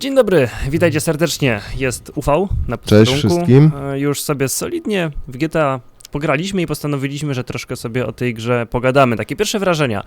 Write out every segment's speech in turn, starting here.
Dzień dobry, witajcie serdecznie. Jest UV na Cześć wszystkim. E, Już sobie solidnie w GTA pograliśmy i postanowiliśmy, że troszkę sobie o tej grze pogadamy. Takie pierwsze wrażenia.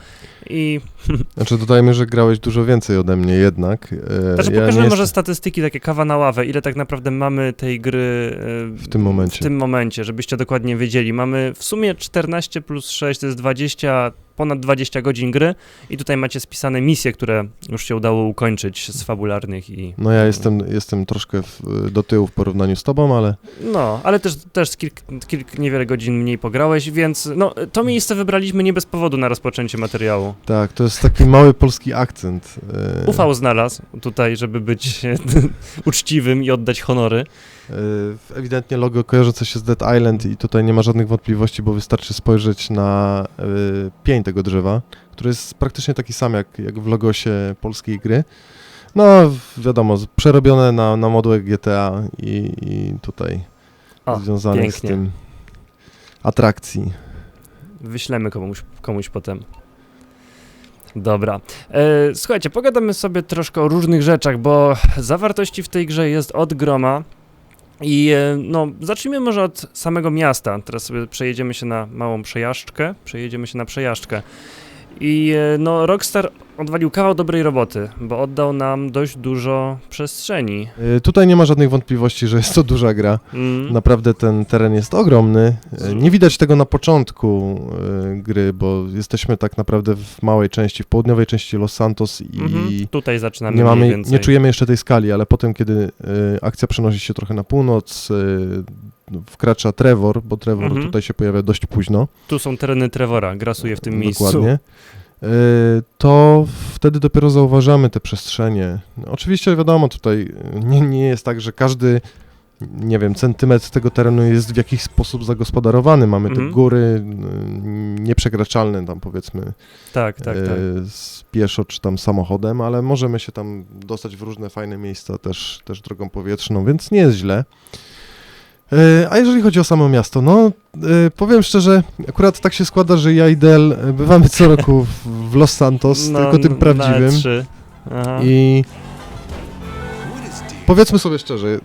I Znaczy dodajmy, że grałeś dużo więcej ode mnie jednak. E, znaczy ja pokażemy może statystyki, takie kawa na ławę, ile tak naprawdę mamy tej gry e, w tym momencie. w tym momencie, żebyście dokładnie wiedzieli. Mamy w sumie 14 plus 6 to jest 20, ponad 20 godzin gry i tutaj macie spisane misje, które już się udało ukończyć z fabularnych i No ja jestem, jestem troszkę w, do tyłu w porównaniu z tobą, ale No, ale też, też kilk, kilk niewiele godzin mniej pograłeś, więc no, to miejsce wybraliśmy nie bez powodu na rozpoczęcie materiału. tak, to jest taki mały polski akcent. E, Ufał znalazł tutaj, żeby być uczciwym i oddać honory. E, Ewidentnie logo kojarzące się z Dead Island i tutaj nie ma żadnych wątpliwości, bo wystarczy spojrzeć na e, pień tego drzewa, który jest praktycznie taki sam jak, jak w logosie polskiej gry. No, wiadomo, z- przerobione na, na modłę GTA i, i tutaj O, związanych z pięknie. tym atrakcji. Wyślemy komuś, komuś potem. Dobra. E, słuchajcie, pogadamy sobie troszkę o różnych rzeczach, bo zawartości w tej grze jest od groma. I e, no, zacznijmy może od samego miasta. Teraz sobie przejedziemy się na małą przejażdżkę. Przejedziemy się na przejażdżkę. I e, no, Rockstar odwalił kawał dobrej roboty, bo oddał nam dość dużo przestrzeni. Y, Tutaj nie ma żadnych wątpliwości, że jest to duża gra. Mm. Naprawdę ten teren jest ogromny. Y, Z- Nie widać tego na początku y, gry, bo jesteśmy tak naprawdę w małej części, w południowej części Los Santos i Mhm. Tutaj zaczynamy nie, mniej mamy, więcej. nie czujemy jeszcze tej skali, ale potem, kiedy y, akcja przenosi się trochę na północ, y, wkracza Trevor, bo Trevor Mhm. tutaj się pojawia dość późno. Tu są tereny Trevora, grasuje w tym miejscu. Dokładnie. Y, To wtedy dopiero zauważamy te przestrzenie. Oczywiście wiadomo, tutaj y, nie, nie jest tak, że każdy, nie wiem, centymetr tego terenu jest w jakiś sposób zagospodarowany. Mamy Mhm. te góry y, nieprzekraczalne, tam powiedzmy, Tak, tak, tak. z pieszo czy tam samochodem, ale możemy się tam dostać w różne fajne miejsca też, też drogą powietrzną, więc nie jest źle. Y, A jeżeli chodzi o samo miasto, no y, powiem szczerze, akurat tak się składa, że ja i Del y, bywamy co roku w- Los Santos, No, tylko tym prawdziwym. E3. Aha. I powiedzmy sobie szczerze,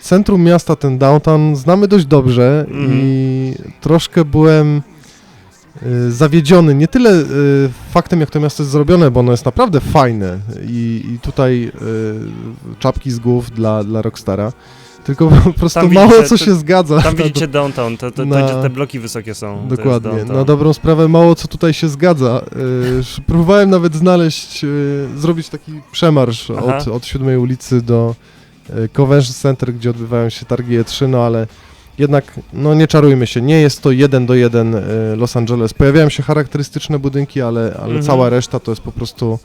centrum miasta, ten downtown znamy dość dobrze Mhm. i troszkę byłem zawiedziony nie tyle faktem, jak to miasto jest zrobione, bo ono jest naprawdę fajne i, i tutaj czapki z głów dla, dla Rockstara, tylko po prostu Tam mało widzicie, co to- się zgadza. Tam widzicie downtown, to, to, to na- te bloki wysokie są. to Dokładnie. Na dobrą sprawę mało co tutaj się zgadza. Y, sz- próbowałem nawet znaleźć, y, zrobić taki przemarsz Aha. od, od siódmej ulicy do y, Convention Center, gdzie odbywają się targi E3, no ale jednak, no nie czarujmy się, nie jest to jeden do jeden y, Los Angeles. Pojawiają się charakterystyczne budynki, ale, ale Mhm. cała reszta to jest po prostu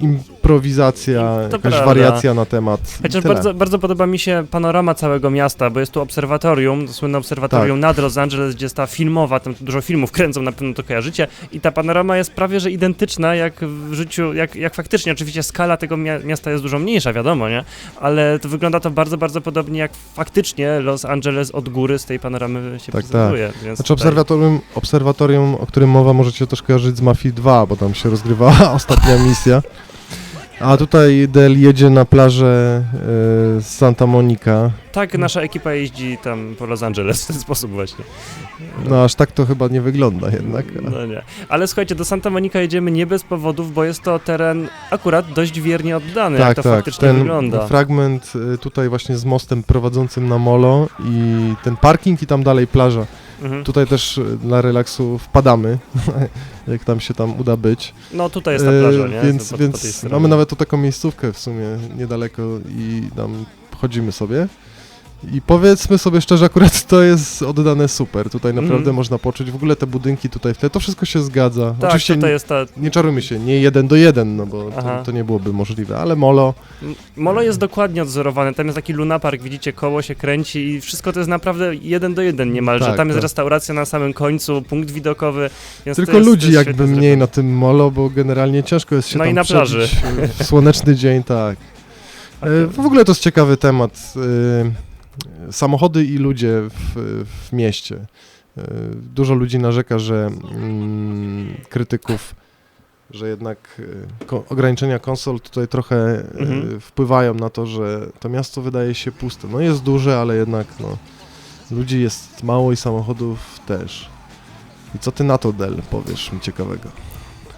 improwizacja, To jakaś prawda. wariacja na temat. Chociaż bardzo, bardzo podoba mi się panorama całego miasta, bo jest tu obserwatorium, słynne obserwatorium Tak. nad Los Angeles, gdzie jest ta filmowa, tam dużo filmów kręcą, na pewno to kojarzycie, i ta panorama jest prawie, że identyczna jak w życiu, jak, jak faktycznie, oczywiście skala tego mia miasta jest dużo mniejsza, wiadomo, nie? Ale to wygląda to bardzo, bardzo podobnie jak faktycznie Los Angeles od góry z tej panoramy się Tak, prezentuje. Więc Znaczy tutaj- obserwatorium, obserwatorium, o którym mowa możecie też kojarzyć z Mafii 2, bo tam się rozgrywała ostatnia misja. A tutaj Del jedzie na plażę z Santa Monica. Tak, nasza ekipa jeździ tam po Los Angeles w ten sposób właśnie. No aż tak to chyba nie wygląda jednak. No nie. Ale słuchajcie, do Santa Monica jedziemy nie bez powodów, bo jest to teren akurat dość wiernie oddany, jak tak, to tak. faktycznie Ten wygląda. fragment e, tutaj właśnie z mostem prowadzącym na molo i ten parking i tam dalej plaża. Mhm. Tutaj też e, dla relaksu wpadamy, jak tam się tam uda być. No tutaj jest ta plaża, E, nie? Więc, Po- po więc stronie. mamy nawet tu taką miejscówkę w sumie niedaleko i tam chodzimy sobie. I powiedzmy sobie szczerze, akurat to jest oddane super. Tutaj naprawdę Mhm. można poczuć. W ogóle te budynki tutaj w tle, to wszystko się zgadza. Tak, Oczywiście tutaj nie, jest ta... nie czarujmy się, nie jeden do jeden, no bo to, to nie byłoby możliwe, ale molo, Molo jest dokładnie odzorowane, tam jest taki lunapark, widzicie, koło się kręci i wszystko to jest naprawdę jeden do jeden niemalże. Tak, tam jest tak. restauracja na samym końcu, punkt widokowy, tylko jest, ludzi jakby mniej na tym molo, bo generalnie ciężko jest się No tam i na plaży. w słoneczny dzień, tak. E, W ogóle to jest ciekawy temat. E, Samochody i ludzie w, w mieście. E, Dużo ludzi narzeka, że mm, krytyków że jednak y, ko- ograniczenia konsol tutaj trochę y, Mhm. wpływają na to, że to miasto wydaje się puste. No jest duże, ale jednak no, ludzi jest mało i samochodów też. I co ty na to, Del, powiesz mi ciekawego?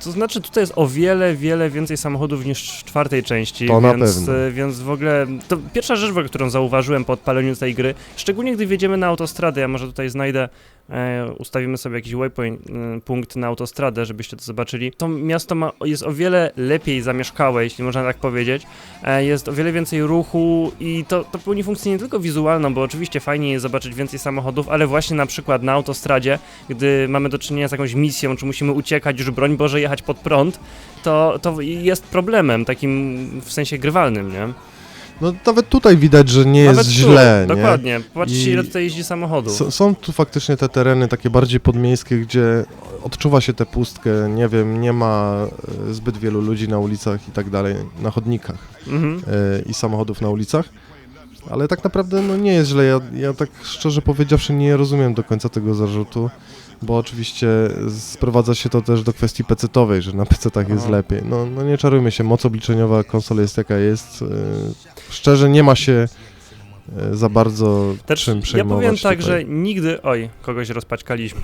To znaczy, tutaj jest o wiele, wiele więcej samochodów niż w czwartej części. To na więc, pewno. e, Więc w ogóle. To pierwsza rzecz, którą zauważyłem po odpaleniu tej gry, szczególnie gdy wjedziemy na autostradę, ja może tutaj znajdę, ustawimy sobie jakiś waypoint, e, punkt na autostradę, żebyście to zobaczyli. To miasto ma, jest o wiele lepiej zamieszkałe, jeśli można tak powiedzieć. E, jest o wiele więcej ruchu i to, to pełni funkcję nie tylko wizualną, bo oczywiście fajnie jest zobaczyć więcej samochodów, ale właśnie na przykład na autostradzie, gdy mamy do czynienia z jakąś misją, czy musimy uciekać, już broń Boże jechać pod prąd, to, to jest problemem takim w sensie grywalnym, nie? No nawet tutaj widać, że nie Nawet jest tu, źle, nie? Dokładnie. Patrzcie, I- ile tutaj jeździ samochodów. S- Są tu faktycznie te tereny takie bardziej podmiejskie, gdzie odczuwa się tę pustkę, nie wiem, nie ma e, zbyt wielu ludzi na ulicach i tak dalej, na chodnikach Mhm. e, i samochodów na ulicach. Ale tak naprawdę no nie jest źle. Ja, ja tak szczerze powiedziawszy nie rozumiem do końca tego zarzutu, bo oczywiście sprowadza się to też do kwestii pecetowej, że na PC-tach jest Aha. lepiej. No, no nie czarujmy się, moc obliczeniowa konsol jest jaka jest. E, szczerze nie ma się za bardzo Też czym ja przejmować powiem tak, tutaj. że nigdy, oj, kogoś rozpaczkaliśmy,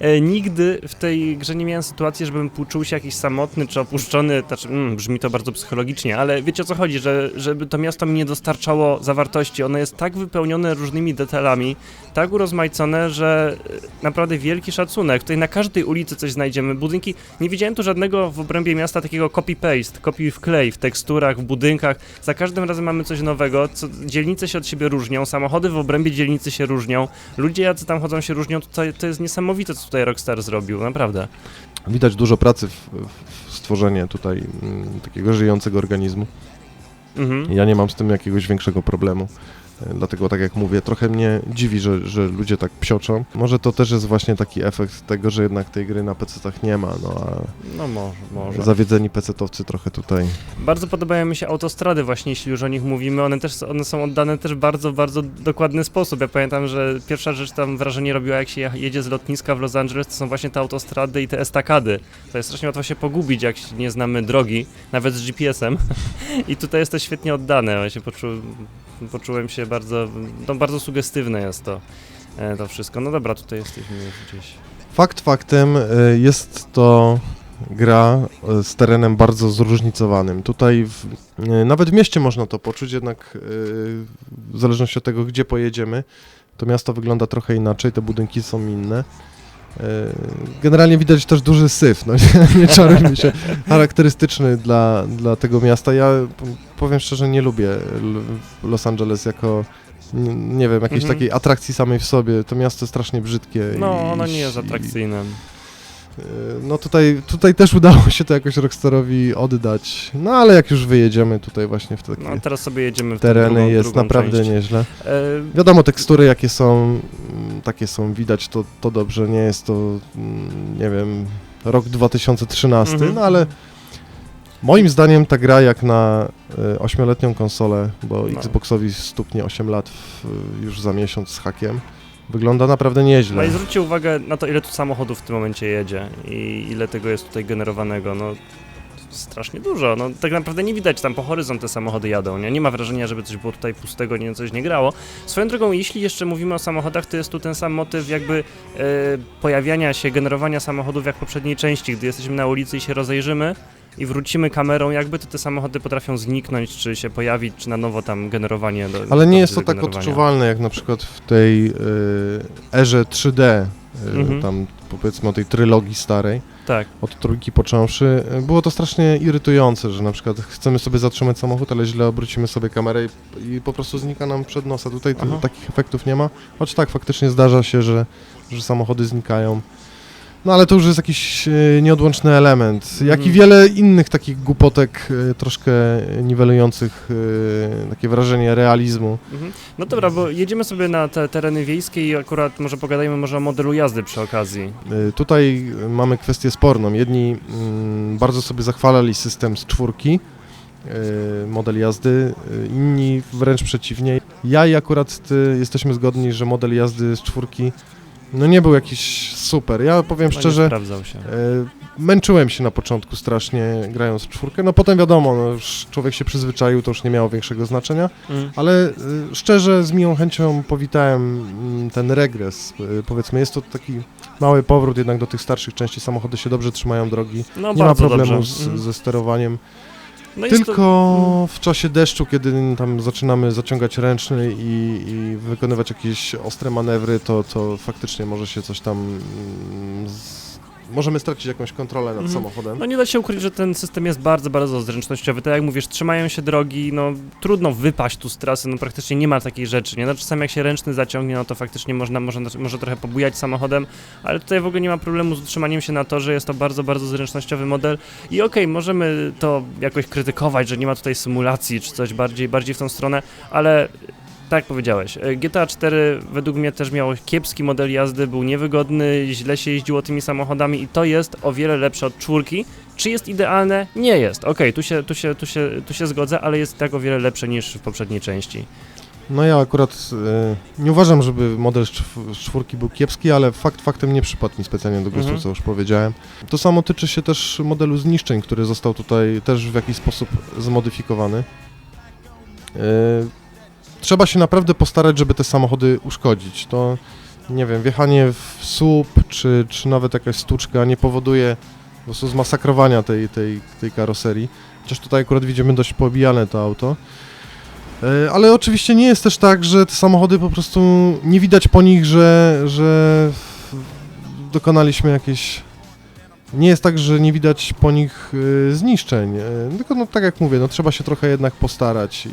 e, nigdy w tej grze nie miałem sytuacji, żebym czuł się jakiś samotny czy opuszczony, znaczy mm, brzmi to bardzo psychologicznie, ale wiecie o co chodzi, że żeby to miasto mi nie dostarczało zawartości, ono jest tak wypełnione różnymi detalami, tak urozmaicone, że e, naprawdę wielki szacunek, tutaj na każdej ulicy coś znajdziemy, budynki, nie widziałem tu żadnego w obrębie miasta takiego copy-paste, kopiuj wklej w teksturach, w budynkach, za każdym razem mamy coś nowego, co, dzielnice się od siebie różnią, samochody w obrębie dzielnicy się różnią, ludzie jacy tam chodzą się różnią, to, to jest niesamowite, co tutaj Rockstar zrobił, naprawdę. Widać dużo pracy w, w stworzenie tutaj mm, takiego żyjącego organizmu. Mhm. Ja nie mam z tym jakiegoś większego problemu. Dlatego, tak jak mówię, trochę mnie dziwi, że, że ludzie tak psioczą. Może to też jest właśnie taki efekt tego, że jednak tej gry na PC-tach nie ma, no No może, a może. zawiedzeni PC-towcy trochę tutaj. Bardzo podobają mi się autostrady właśnie, jeśli już o nich mówimy, one też one są oddane też w bardzo, bardzo dokładny sposób. Ja pamiętam, że pierwsza rzecz tam wrażenie robiła, jak się jedzie z lotniska w Los Angeles, to są właśnie te autostrady i te estakady. To jest strasznie łatwo się pogubić, jak nie znamy drogi, nawet z GPS-em. I tutaj jest to świetnie oddane. Ja się poczu, poczułem się bardzo, no bardzo sugestywne jest to, e, to wszystko. No dobra, tutaj jesteśmy gdzieś. Fakt faktem e, jest to gra e, z terenem bardzo zróżnicowanym. Tutaj w, nawet w mieście można to poczuć, jednak w zależności od tego, gdzie pojedziemy, to miasto wygląda trochę inaczej, te budynki są inne. E, Generalnie widać też duży syf, no nie, nie czarujmy się, charakterystyczny dla, dla tego miasta. Ja powiem szczerze, nie lubię Los Angeles jako, nie, nie wiem, jakiejś Mhm. takiej atrakcji samej w sobie. To miasto strasznie brzydkie. No, i- ono nie jest atrakcyjne. E, No tutaj, tutaj też udało się to jakoś Rockstarowi oddać, no ale jak już wyjedziemy tutaj właśnie w takie No, teraz sobie jedziemy w tereny, drugą, jest drugą naprawdę część. nieźle. E, Wiadomo, tekstury jakie są, mm, takie są, widać to, to dobrze, nie jest to, mm, nie wiem, rok 2013, Mhm. no ale moim zdaniem ta gra jak na e, ośmioletnią konsolę, bo No. Xboxowi stuknie 8 lat w, już za miesiąc z hakiem, wygląda naprawdę nieźle. No i zwróćcie uwagę na to, ile tu samochodów w tym momencie jedzie i ile tego jest tutaj generowanego. No, strasznie dużo. No, tak naprawdę nie widać tam po horyzont te samochody jadą. Nie, nie ma wrażenia, żeby coś było tutaj pustego, nie coś nie grało. Swoją drogą, jeśli jeszcze mówimy o samochodach, to jest tu ten sam motyw jakby e, pojawiania się, generowania samochodów jak w poprzedniej części, gdy jesteśmy na ulicy i się rozejrzymy. I wrócimy kamerą, jakby to te samochody potrafią zniknąć, czy się pojawić, czy na nowo tam generowanie. Do, Ale nie jest to tak odczuwalne jak na przykład w tej y, erze 3D, y, Mhm. tam powiedzmy o tej trylogii starej, Tak. od trójki począwszy. Y, Było to strasznie irytujące, że na przykład chcemy sobie zatrzymać samochód, ale źle obrócimy sobie kamerę i, i po prostu znika nam przed nosa. Tutaj Aha. takich efektów nie ma, choć tak, faktycznie zdarza się, że, że samochody znikają. No ale to już jest jakiś y, nieodłączny element, jak i Mhm. wiele innych takich głupotek y, troszkę niwelujących y, takie wrażenie realizmu. Mhm. No dobra, bo jedziemy sobie na te tereny wiejskie i akurat może pogadajmy może o modelu jazdy przy okazji. Tutaj mamy kwestię sporną. Jedni mm, bardzo sobie zachwalali system z czwórki, model jazdy, inni wręcz przeciwnie. Ja i akurat ty jesteśmy zgodni, że model jazdy z czwórki no nie był jakiś super. Ja powiem No, szczerze, sprawdzał się. e, męczyłem się na początku strasznie grając w czwórkę, no potem wiadomo, no już człowiek się przyzwyczaił, to już nie miało większego znaczenia, Mm. ale e, szczerze z miłą chęcią powitałem mm, ten regres. E, Powiedzmy, jest to taki mały powrót jednak do tych starszych części, samochody się dobrze trzymają drogi, No, nie ma problemu z, Mm. ze sterowaniem. No Tylko to- w czasie deszczu, kiedy tam zaczynamy zaciągać ręczny i, i wykonywać jakieś ostre manewry, to, to faktycznie może się coś tam. mm, Z... Możemy stracić jakąś kontrolę nad Mhm. samochodem. No nie da się ukryć, że ten system jest bardzo, bardzo zręcznościowy. Tak jak mówisz, trzymają się drogi, no trudno wypaść tu z trasy, no praktycznie nie ma takiej rzeczy, nie? No czasami jak się ręczny zaciągnie, no to faktycznie można, można może trochę pobujać samochodem, ale tutaj w ogóle nie ma problemu z utrzymaniem się na torze, jest to bardzo, bardzo zręcznościowy model i okej, możemy to jakoś krytykować, że nie ma tutaj symulacji czy coś bardziej, bardziej w tą stronę, ale tak powiedziałeś, e, GTA 4 według mnie też miało kiepski model jazdy, był niewygodny, źle się jeździło tymi samochodami i to jest o wiele lepsze od czwórki. Czy jest idealne? Nie jest. Okej, tu, się, tu, się, tu, się, tu się zgodzę, ale jest tak o wiele lepsze niż w poprzedniej części. No ja akurat e, nie uważam, żeby model z czw- z czwórki był kiepski, ale fakt faktem nie przypadł mi specjalnie do gustu, Mhm. co już powiedziałem. To samo tyczy się też modelu zniszczeń, który został tutaj też w jakiś sposób zmodyfikowany. E, trzeba się naprawdę postarać, żeby te samochody uszkodzić. To nie wiem, wjechanie w słup, czy, czy nawet jakaś stuczka nie powoduje po prostu zmasakrowania tej, tej, tej karoserii. Chociaż tutaj akurat widzimy dość pobijane to auto. E, Ale oczywiście nie jest też tak, że te samochody po prostu nie widać po nich, że, że dokonaliśmy jakieś. Nie jest tak, że nie widać po nich e, zniszczeń. e, Tylko no, tak jak mówię, no trzeba się trochę jednak postarać i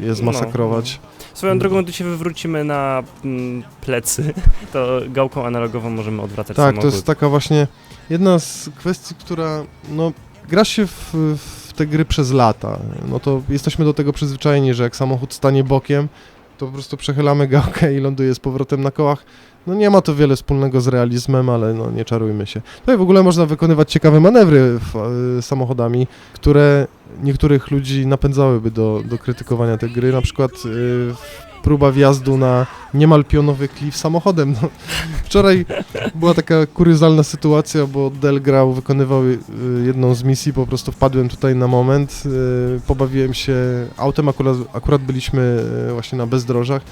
je zmasakrować. Swoją drogą, gdy się wywrócimy na mm, plecy, to gałką analogową możemy odwracać Tak, samochód. to jest taka właśnie jedna z kwestii, która no gra się w, w te gry przez lata. No to jesteśmy do tego przyzwyczajeni, że jak samochód stanie bokiem, to po prostu przechylamy gałkę i ląduje z powrotem na kołach. No nie ma to wiele wspólnego z realizmem, ale no nie czarujmy się. Tutaj w ogóle można wykonywać ciekawe manewry w, y, samochodami, które niektórych ludzi napędzałyby do, do krytykowania tej gry. Na przykład y, próba wjazdu na niemal pionowy klif samochodem. No, wczoraj była taka kuriozalna sytuacja, bo Del grał, wykonywał y, jedną z misji, po prostu wpadłem tutaj na moment, y, pobawiłem się autem, akurat, akurat byliśmy y, właśnie na bezdrożach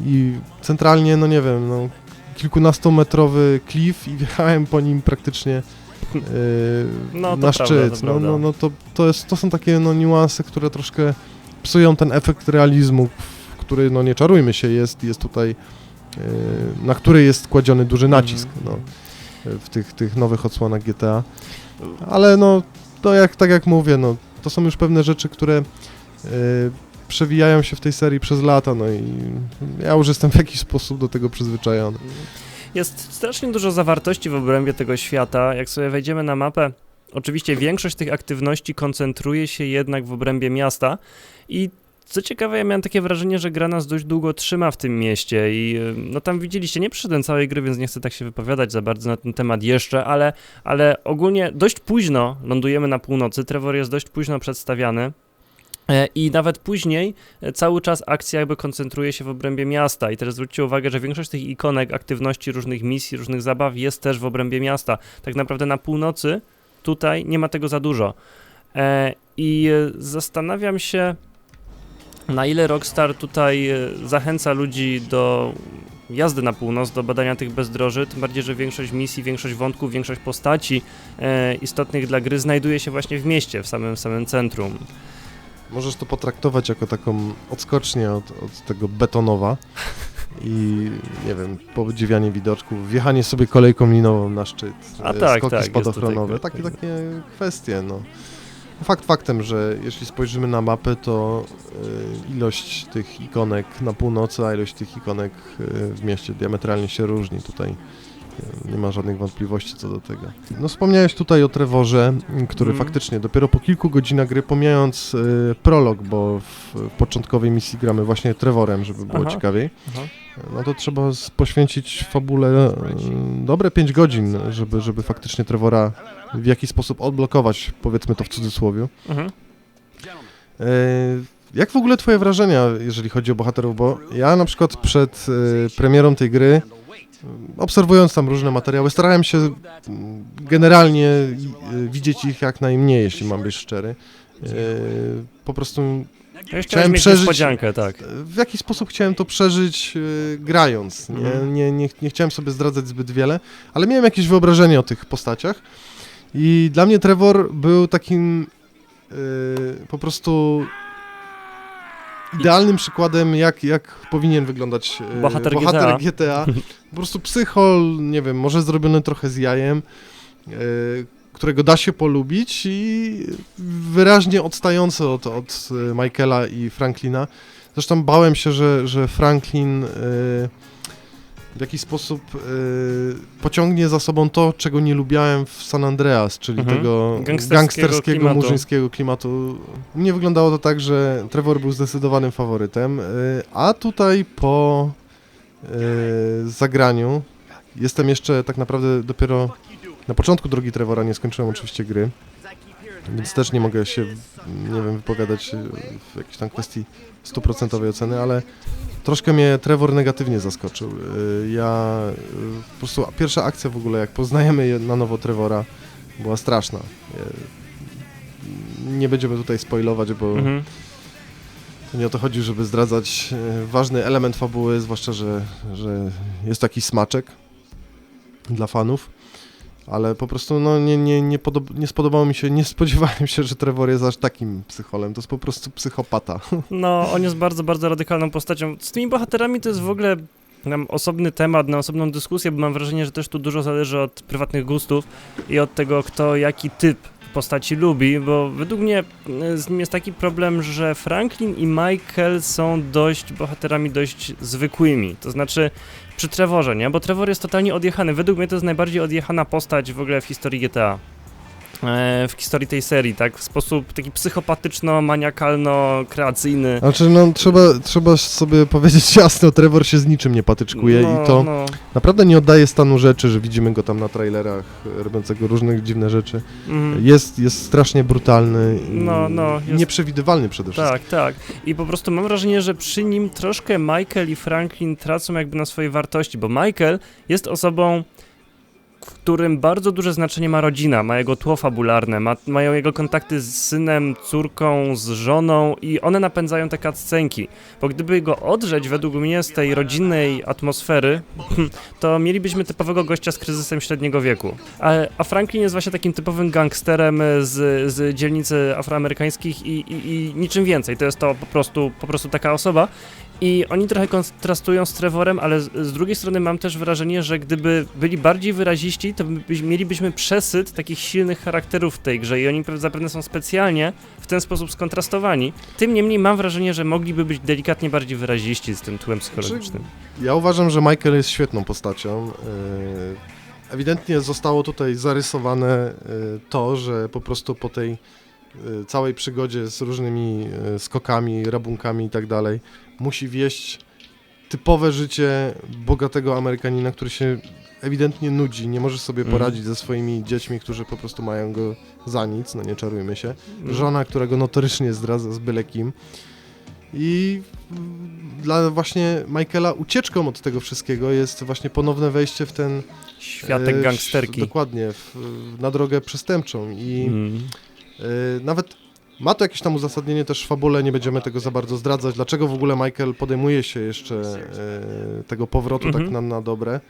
i centralnie, no nie wiem, no, kilkunastometrowy klif i wjechałem po nim praktycznie y, No, na prawda, szczyt. to no, prawda. no, no to, to, jest, to są takie no, niuanse, które troszkę psują ten efekt realizmu, który, no nie czarujmy się, jest, jest tutaj, y, na który jest kładziony duży nacisk Mhm. no, w tych, tych nowych odsłonach GTA. Ale no, to jak, tak jak mówię, no, to są już pewne rzeczy, które y, przewijają się w tej serii przez lata, no i ja już jestem w jakiś sposób do tego przyzwyczajony. Jest strasznie dużo zawartości w obrębie tego świata. Jak sobie wejdziemy na mapę, oczywiście większość tych aktywności koncentruje się jednak w obrębie miasta i co ciekawe, ja miałem takie wrażenie, że gra nas dość długo trzyma w tym mieście i y, no tam widzieliście, nie przyszedłem całej gry, więc nie chcę tak się wypowiadać za bardzo na ten temat jeszcze, ale, ale ogólnie dość późno lądujemy na północy, Trevor jest dość późno przedstawiany. E, I nawet później e, cały czas akcja jakby koncentruje się w obrębie miasta. I teraz zwróćcie uwagę, że większość tych ikonek, aktywności, różnych misji, różnych zabaw jest też w obrębie miasta. Tak naprawdę na północy tutaj nie ma tego za dużo. E, I zastanawiam się, na ile Rockstar tutaj zachęca ludzi do jazdy na północ, do badania tych bezdroży, tym bardziej, że większość misji, większość wątków, większość postaci istotnych dla gry znajduje się właśnie w mieście, w samym, samym centrum. Możesz to potraktować jako taką odskocznię od, od tego betonowa i nie wiem, podziwianie widoczków, wjechanie sobie kolejką linową na szczyt, A e, tak, skoki tak, spadochronowe, tutaj- takie, takie kwestie, no. Fakt faktem, że jeśli spojrzymy na mapę, to e, ilość tych ikonek na północy, a ilość tych ikonek e, w mieście diametralnie się różni tutaj. Nie ma żadnych wątpliwości co do tego. No wspomniałeś tutaj o Trevorze, który Mhm. faktycznie dopiero po kilku godzinach gry, pomijając e, prolog, bo w, w początkowej misji gramy właśnie Trevorem, żeby było Aha. ciekawiej, Aha. no to trzeba poświęcić fabule e, dobre 5 godzin, żeby, żeby faktycznie Trevora w jakiś sposób odblokować, powiedzmy to w cudzysłowie. Mhm. E, Jak w ogóle twoje wrażenia, jeżeli chodzi o bohaterów? Bo ja na przykład przed e, premierą tej gry, obserwując tam różne materiały, starałem się mm, generalnie e, widzieć ich jak najmniej, jeśli mam być szczery. E, Po prostu Ja chciałem przeżyć- tak. w jakiś sposób chciałem to przeżyć e, grając. Nie, Mhm. nie, nie, nie chciałem sobie zdradzać zbyt wiele, ale miałem jakieś wyobrażenie o tych postaciach. I dla mnie Trevor był takim po prostu idealnym przykładem, jak, jak powinien wyglądać e, Bohater bohater GTA. Po prostu psychol, nie wiem, może zrobiony trochę z jajem, e, którego da się polubić i wyraźnie odstający od, od e, Michaela i Franklina. Zresztą bałem się, że, że Franklin w jakiś sposób e, pociągnie za sobą to, czego nie lubiałem w San Andreas, czyli Mhm. tego Gangsterskiego gangsterskiego, klimatu. murzyńskiego klimatu. Mnie wyglądało to tak, że Trevor był zdecydowanym faworytem, e, a tutaj po e, zagraniu jestem jeszcze tak naprawdę dopiero na początku drogi Trevora, nie skończyłem oczywiście gry, więc też nie mogę się, nie wiem, wypowiadać e, w jakiejś tam kwestii stuprocentowej oceny, ale troszkę mnie Trevor negatywnie zaskoczył. E, Ja e, po prostu pierwsza akcja w ogóle, jak poznajemy je- na nowo Trevora, była straszna. Nie będziemy tutaj spoilować, bo Mhm. to nie o to chodzi, żeby zdradzać ważny element fabuły, zwłaszcza, że, że jest taki smaczek dla fanów. Ale po prostu no, nie, nie, nie, nie spodobało mi się, nie spodziewałem się, że Trevor jest aż takim psycholem. To jest po prostu psychopata. No, on jest bardzo, bardzo radykalną postacią. Z tymi bohaterami to jest w ogóle nam osobny temat, na osobną dyskusję, bo mam wrażenie, że też tu dużo zależy od prywatnych gustów i od tego, kto jaki typ postaci lubi, bo według mnie e, z nim jest taki problem, że Franklin i Michael są dość bohaterami dość zwykłymi. To znaczy przy Trevorze, nie? Bo Trevor jest totalnie odjechany. Według mnie to jest najbardziej odjechana postać w ogóle w historii GTA. E, W historii tej serii, tak? W sposób taki psychopatyczno-maniakalno-kreacyjny. Znaczy, no trzeba, trzeba sobie powiedzieć jasno, Trevor się z niczym nie patyczkuje No, i to no, naprawdę nie oddaje stanu rzeczy, że widzimy go tam na trailerach robiącego różne dziwne rzeczy. mhm. Jest, jest strasznie brutalny i No, no, jest- nieprzewidywalny przede wszystkim. Tak, tak. I po prostu mam wrażenie, że przy nim troszkę Michael i Franklin tracą jakby na swojej wartości, bo Michael jest osobą, którym bardzo duże znaczenie ma rodzina, ma jego tło fabularne, ma, mają jego kontakty z synem, córką, z żoną i one napędzają te cutscenki. Bo gdyby go odrzeć według mnie z tej rodzinnej atmosfery, to mielibyśmy typowego gościa z kryzysem średniego wieku. A, a Franklin jest właśnie takim typowym gangsterem z, z dzielnicy afroamerykańskich i, i, i niczym więcej. To jest to po prostu, po prostu taka osoba. I oni trochę kontrastują z Trevorem, ale z, drugiej strony mam też wrażenie, że gdyby byli bardziej wyraziści, to by, mielibyśmy przesyt takich silnych charakterów w tej grze i oni pe- zapewne są specjalnie w ten sposób skontrastowani. Tym niemniej mam wrażenie, że mogliby być delikatnie bardziej wyraziści z tym tłem psychologicznym. Ja uważam, że Michael jest świetną postacią. E, Ewidentnie zostało tutaj zarysowane e, to, że po prostu po tej e, całej przygodzie z różnymi skokami, rabunkami i tak dalej, musi wieść typowe życie bogatego Amerykanina, który się ewidentnie nudzi, nie może sobie Mhm. poradzić ze swoimi dziećmi, którzy po prostu mają go za nic, no nie czarujmy się. Mm. Żona, która go notorycznie zdradza z byle kim. I mm, dla właśnie Michaela ucieczką od tego wszystkiego jest właśnie ponowne wejście w ten Światek e, gangsterki. Dokładnie, w, na drogę przestępczą. I Mm. nawet ma to jakieś tam uzasadnienie też w fabule, nie będziemy tego za bardzo zdradzać. Dlaczego w ogóle Michael podejmuje się jeszcze e, tego powrotu Mhm. tak na, na dobre?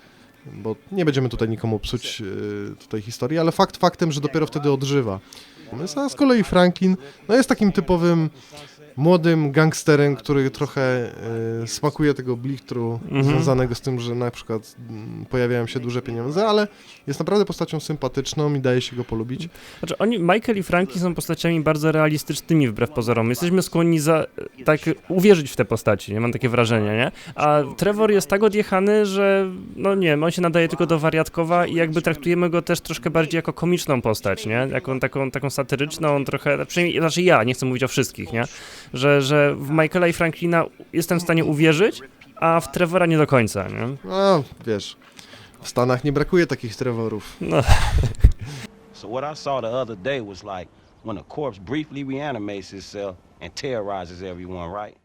Bo nie będziemy tutaj nikomu psuć e, tutaj historii, ale fakt faktem, że dopiero wtedy odżywa. A z kolei Franklin no jest takim typowym młodym gangsterem, który trochę e, smakuje tego blichtru Mhm. związanego z tym, że na przykład mm, pojawiają się duże pieniądze, ale jest naprawdę postacią sympatyczną i daje się go polubić. Znaczy, oni, Michael i Franklin są postaciami bardzo realistycznymi wbrew pozorom. Jesteśmy skłonni za, tak uwierzyć w te postaci, nie mam takie wrażenie, nie? A Trevor jest tak odjechany, że no nie wiem, on się nadaje tylko do wariatkowa i jakby traktujemy go też troszkę bardziej jako komiczną postać, nie? Jaką taką, taką satyryczną, trochę, przynajmniej, znaczy ja, nie chcę mówić o wszystkich, nie? Że, że w Michaela i Franklina jestem w stanie uwierzyć, a w Trevora nie do końca, nie? No, wiesz, w Stanach nie brakuje takich Trevorów. No, So what I saw the other day was like when a corpse briefly reanimates itself and terrorizes everyone, right?